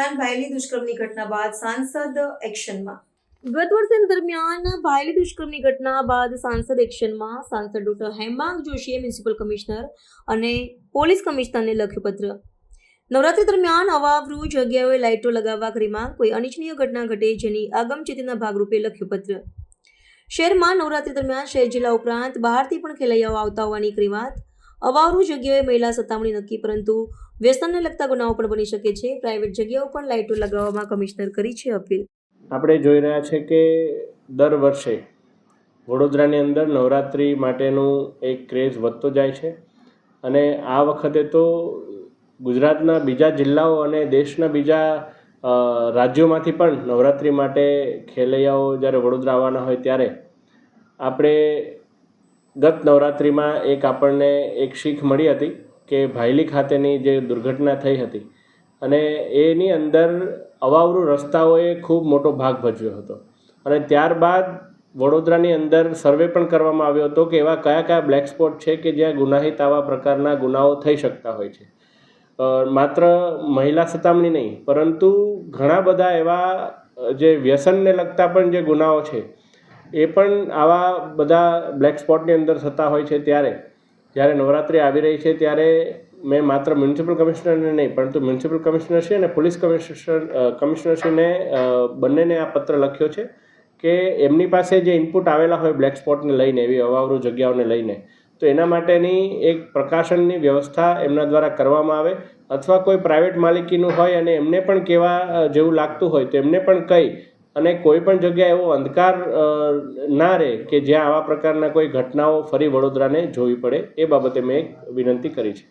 દરમિયાન ભાયલી દુષ્કર્મની ઘટના બાદ સાંસદ એક્શનમાં. ગત વર્ષ દરમિયાન ભાયલી દુષ્કર્મની ઘટના બાદ સાંસદ એક્શનમાં સાંસદ ડોક્ટર હેમાંગ જોશીએ મ્યુનિસિપલ કમિશનર અને પોલીસ કમિશનરને લખ્યું પત્ર નવરાત્રી દરમિયાન અવાવરૂ જગ્યાઓએ લાઇટો લગાવવા કરી કોઈ અનિચ્છનીય ઘટના ઘટે જેની આગમચેતીના ભાગરૂપે લખ્યું પત્ર શહેરમાં નવરાત્રી દરમિયાન શહેર જિલ્લા ઉપરાંત બહારથી પણ ખેલૈયાઓ આવતા હોવાની કરી વાત અવાવરૂ જગ્યાએ મહિલા સતામણી નક્કી, પરંતુ વ્યસનને લગતા ગુનાઓ પણ બની શકે છે. પ્રાઇવેટ જગ્યાઓ પણ લાઇટો લગાવવામાં કમિશનર કરી છે અપીલ. આપણે જોઈ રહ્યા છે કે દર વર્ષે વડોદરાની અંદર નવરાત્રિ માટેનું એક ક્રેઝ વધતો જાય છે અને આ વખતે તો ગુજરાતના બીજા જિલ્લાઓ અને દેશના બીજા રાજ્યોમાંથી પણ નવરાત્રિ માટે ખેલૈયાઓ જ્યારે વડોદરા આવવાના હોય ત્યારે આપણે ગત નવરાત્રિમાં એક આપણને એક શીખ મળી હતી. કે ભાયલી ખાતેની જે દુર્ઘટના થઈ હતી અને એની અંદર અવાવરું રસ્તાઓએ ખૂબ મોટો ભાગ ભજવ્યો હતો. અને ત્યારબાદ વડોદરાની અંદર સર્વે પણ કરવામાં આવ્યો હતો કે એવા કયા કયા બ્લેક સ્પોટ છે કે જ્યાં ગુનાહિત આવા પ્રકારના ગુનાઓ થઈ શકતા હોય છે. માત્ર મહિલા સતામણી નહીં, પરંતુ ઘણા બધા એવા જે વ્યસનને લગતા પણ જે ગુનાઓ છે, એ પણ આવા બધા બ્લેક સ્પોટની અંદર થતા હોય છે ત્યારે. જ્યારે નવરાત્રિ આવી રહી છે ત્યારે મેં માત્ર મ્યુનિસિપલ કમિશનરને નહીં, પરંતુ મ્યુનિસિપલ કમિશનરશ્રી અને પોલીસ કમિશનર કમિશનરશ્રીને બંનેને આ પત્ર લખ્યો છે કે એમની પાસે જે ઇનપુટ આવેલા હોય બ્લેક સ્પોટને લઈને, એવી અવાવરૂ જગ્યાઓને લઈને, તો એના માટેની એક પ્રકાશનની વ્યવસ્થા એમના દ્વારા કરવામાં આવે અથવા કોઈ પ્રાઇવેટ માલિકીનું હોય અને એમને પણ કહેવા જેવું લાગતું હોય તો એમને પણ કહી અને કોઈ પણ જગ્યાએ એવો અંધકાર ના રહે કે જ્યાં આવા પ્રકારના કોઈ ઘટનાઓ ફરી વડોદરાને જોવી પડે, એ બાબતે મેં એક વિનંતી કરી છે.